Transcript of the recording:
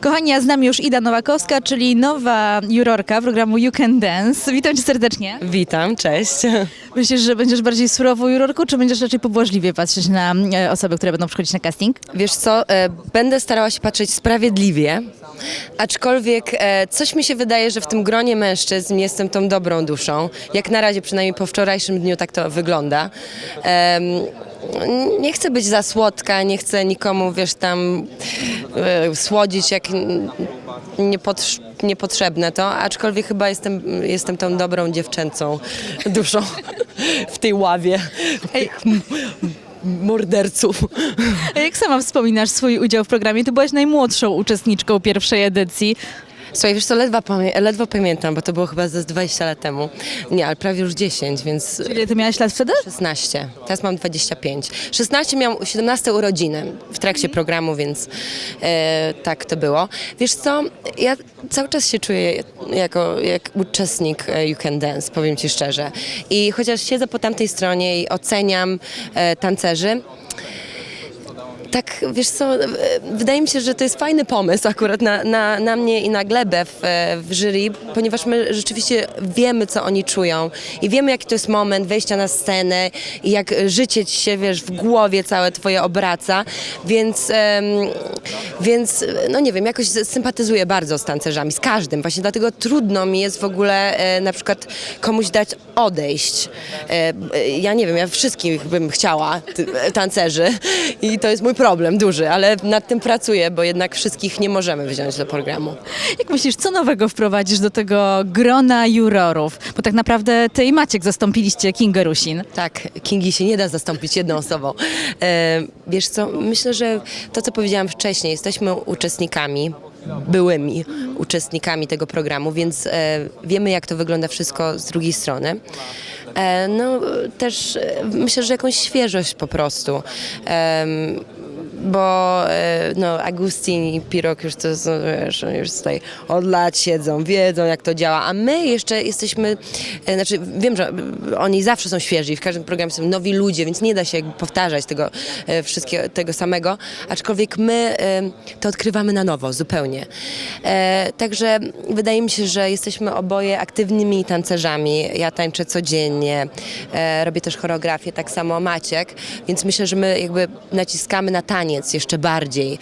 Kochani, a z nami już Ida Nowakowska, czyli nowa jurorka programu You Can Dance. Witam cię serdecznie. Witam, cześć. Myślisz, że będziesz bardziej surową jurorką, czy będziesz raczej pobłażliwie patrzeć na e, osoby, które będą przychodzić na casting? Wiesz co, e, będę starała się patrzeć sprawiedliwie, aczkolwiek e, coś mi się wydaje, że w tym gronie mężczyzn jestem tą dobrą duszą. Jak na razie, przynajmniej po wczorajszym dniu tak to wygląda. Em, nie chcę być za słodka, nie chcę nikomu, wiesz, tam e, słodzić jak niepotrzebne to, aczkolwiek chyba jestem, jestem tą dobrą dziewczęcą duszą w tej ławie tych morderców. A jak sama wspominasz swój udział w programie? Ty byłaś najmłodszą uczestniczką pierwszej edycji. Słuchaj, wiesz co, ledwo, pamię- ledwo pamiętam, bo to było chyba ze 20 lat temu. Nie, ale prawie już 10, więc Ile ty miałaś lat wtedy? 16. Teraz mam 25. 16 miałam 17 urodziny w trakcie programu, więc e, tak to było. Wiesz co, ja cały czas się czuję jako jak uczestnik e, You Can Dance, powiem Ci szczerze. I chociaż siedzę po tamtej stronie i oceniam e, tancerzy, tak, wiesz co, e, wydaje mi się, że to jest fajny pomysł akurat na, na, na mnie i na Glebę w, e, w jury, ponieważ my rzeczywiście wiemy, co oni czują i wiemy, jaki to jest moment wejścia na scenę i jak życie ci się, wiesz, w głowie całe twoje obraca, więc, więc no nie wiem, jakoś sympatyzuję bardzo z tancerzami, z każdym, właśnie dlatego trudno mi jest w ogóle e, na przykład komuś dać odejść. E, ja nie wiem, ja wszystkich bym chciała, e, tancerzy i to jest mój problem duży, ale nad tym pracuję, bo jednak wszystkich nie możemy wziąć do programu. Jak myślisz, co nowego wprowadzisz do tego grona jurorów? Bo tak naprawdę ty i Maciek zastąpiliście Kingę Rusin. Tak, Kingi się nie da zastąpić jedną osobą. E, wiesz co, myślę, że to, co powiedziałam wcześniej, jesteśmy uczestnikami, byłymi uczestnikami tego programu, więc e, wiemy, jak to wygląda wszystko z drugiej strony. E, no też e, myślę, że jakąś świeżość po prostu. Em, bo e, no, Agustin i Pirok już to są, wiesz, oni już tutaj od lat siedzą, wiedzą jak to działa, a my jeszcze jesteśmy, e, znaczy wiem, że oni zawsze są świeżi, w każdym programie są nowi ludzie, więc nie da się powtarzać tego e, wszystkiego, tego samego, aczkolwiek my to odkrywamy na nowo, zupełnie. Także wydaje mi się, że jesteśmy oboje aktywnymi tancerzami, ja tańczę codziennie, robię też choreografię, tak samo Maciek, więc myślę, że my jakby naciskamy na taniec jeszcze bardziej.